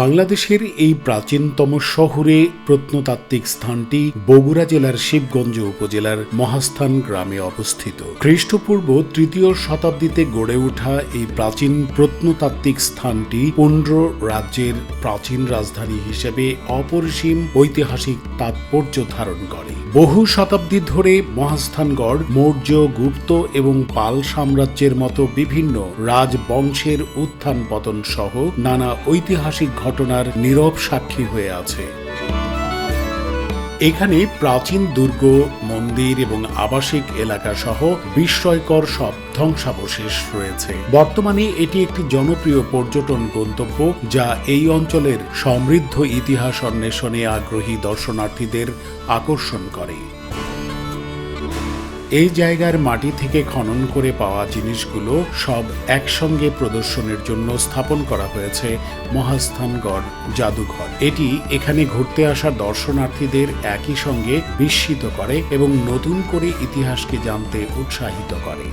বাংলাদেশের এই প্রাচীনতম শহরে প্রত্নতাত্ত্বিক স্থানটি বগুড়া জেলার শিবগঞ্জ উপজেলার মহাস্থান গ্রামে অবস্থিত। খ্রিস্টপূর্ব তৃতীয় শতাব্দীতে গড়ে ওঠা এই প্রাচীন প্রত্নতাত্ত্বিক স্থানটি পুন্ড্র রাজ্যের প্রাচীন রাজধানী হিসেবে অপরিসীম ঐতিহাসিক তাৎপর্য ধারণ করে। বহু শতাব্দী ধরে মহাস্থানগড় মৌর্য, গুপ্ত এবং পাল সাম্রাজ্যের মতো বিভিন্ন রাজবংশের উত্থান পতন সহ নানা ঐতিহাসিক ঘটনার নীরব সাক্ষী হয়ে আছে। এখানে প্রাচীন দুর্গ, মন্দির এবং আবাসিক এলাকা সহ বিস্ময়কর সব ধ্বংসাবশেষ রয়েছে। বর্তমানে এটি একটি জনপ্রিয় পর্যটন গন্তব্য যা এই অঞ্চলের সমৃদ্ধ ইতিহাস অন্বেষণে আগ্রহী দর্শনার্থীদের আকর্ষণ করে। এই জায়গার মাটি থেকে খনন করে পাওয়া জিনিসগুলো সব একসঙ্গে প্রদর্শনের জন্য স্থাপন করা হয়েছে মহাস্থানগড় জাদুঘর। এটি এখানে ঘুরতে আসা দর্শনার্থীদের একই সঙ্গে বিস্মিত করে এবং নতুন করে ইতিহাসকে জানতে উৎসাহিত করে।